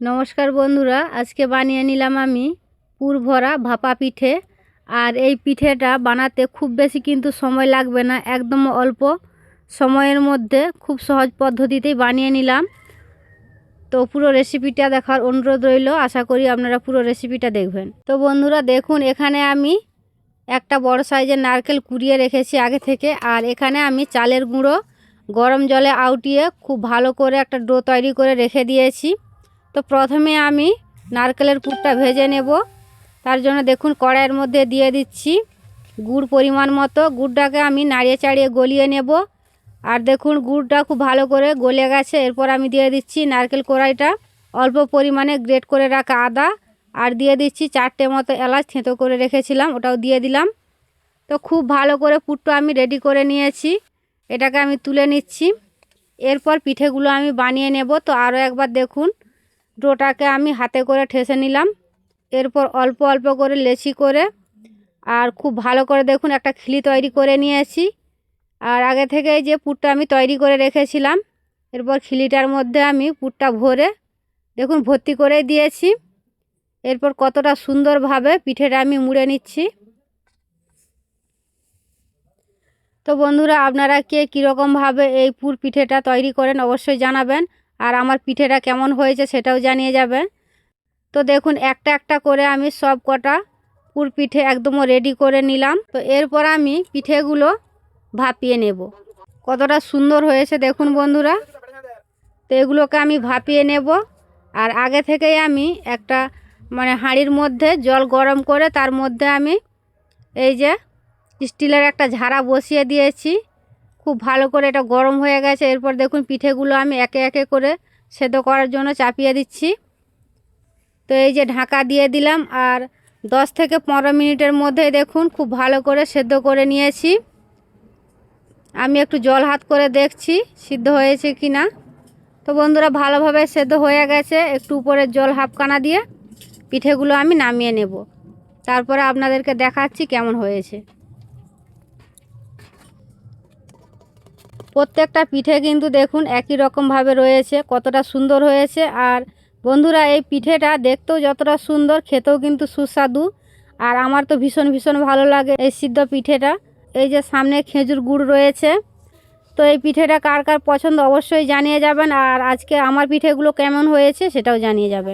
নমস্কার বন্ধুরা, আজকে বানিয়ে নিলাম আমি পুর ভরা ভাপা পিঠে। আর এই পিঠেটা বানাতে খুব বেশি কিন্তু সময় লাগবে না, একদম অল্প সময়ের মধ্যে খুব সহজ পদ্ধতিতেই বানিয়ে নিলাম। তো পুরো রেসিপিটা দেখার অনুরোধ রইল, আশা করি আপনারা পুরো রেসিপিটা দেখবেন। তো বন্ধুরা, দেখুন, এখানে আমি একটা বড় সাইজের নারকেল কুড়িয়ে রেখেছি আগে থেকে, আর এখানে আমি চালের গুঁড়ো গরম জলে আউটিয়ে খুব ভালো করে একটা ডো তৈরি করে রেখে দিয়েছি। তো প্রথমে আমি নারকেলের পুরটা ভেজে নেব। তার জন্য দেখুন কড়াইয়ের মধ্যে দিয়ে দিচ্ছি গুড় পরিমাণ মতো। গুড়টাকে আমি নাড়িয়ে চাড়িয়ে গলিয়ে নেব। আর দেখুন গুড়টা খুব ভালো করে গলে গেছে। এরপর আমি দিয়ে দিচ্ছি নারকেল কড়াইটা। অল্প পরিমাণে গ্রেট করে রাখা আদা। আর দিয়ে দিচ্ছি চারটে মতো এলাচ থেঁতো করে রেখেছিলাম, ওটাও দিয়ে দিলাম। তো খুব ভালো করে পুরটা আমি রেডি করে নিয়েছি। এটাকে আমি তুলে নিচ্ছি। এরপর পিঠেগুলো আমি বানিয়ে নেব। তো আরও একবার দেখুন ডোটাকে আমি হাতে করে ঠেসে নিলাম। এরপর অল্প অল্প করে লেচি করে আর খুব ভালো করে দেখুন একটা খিলি তৈরি করে নিয়েছি। আর আগে থেকে যে পুরটা আমি তৈরি করে রেখেছিলাম, এরপর খিলিটার মধ্যে আমি পুরটা ভরে দেখুন ভর্তি করে দিয়েছি। এরপর কতটা সুন্দরভাবে পিঠেটা আমি মুড়ে নিচ্ছি। তো বন্ধুরা, আপনারা কে কীরকমভাবে এই পুর পিঠেটা তৈরি করেন অবশ্যই জানাবেন। আর আমার পিঠেটা কেমন হয়েছে সেটাও জানিয়ে যাবে। তো দেখুন, একটা একটা করে আমি সব কটা পুর পিঠে একদম রেডি করে নিলাম। তো এরপর আমি পিঠেগুলো ভাপিয়ে নেব। কতটা সুন্দর হয়েছে দেখুন বন্ধুরা। তো এগুলোকে আমি ভাপিয়ে নেব। আর আগে থেকেই আমি একটা মানে হাঁড়ির মধ্যে জল গরম করে তার মধ্যে আমি এই যে স্টিলের একটা ঝাড়া বসিয়ে দিয়েছি। খুব ভালো করে এটা গরম হয়ে গেছে। এরপর দেখুন পিঠেগুলো আমি একে একে করে সেদ্ধ করার জন্য চাপিয়ে দিচ্ছি। তো এই যে ঢাকা দিয়ে দিলাম আর দশ থেকে পনেরো মিনিটের মধ্যে দেখুন খুব ভালো করে সেদ্ধ করে নিয়েছি। আমি একটু জল হাত করে দেখছি সিদ্ধ হয়েছে কি না তো বন্ধুরা, ভালোভাবে সেদ্ধ হয়ে গেছে। একটু উপরে জল হাফকানা দিয়ে পিঠেগুলো আমি নামিয়ে নেব। তারপরে আপনাদেরকে দেখাচ্ছি কেমন হয়েছে। প্রত্যেকটা পিঠে কিন্তু দেখুন একই রকমভাবে রয়েছে, কতটা সুন্দর হয়েছে। আর বন্ধুরা, এই পিঠেটা দেখতেও যতটা সুন্দর, খেতেও কিন্তু সুস্বাদু। আর আমার তো ভীষণ ভীষণ ভালো লাগে এই সিদ্ধ পিঠেটা। এই যে সামনে খেজুর গুড় রয়েছে। তো এই পিঠেটা কার কার পছন্দ অবশ্যই জানিয়ে যাবেন। আর আজকে আমার পিঠেগুলো কেমন হয়েছে সেটাও জানিয়ে যাবেন।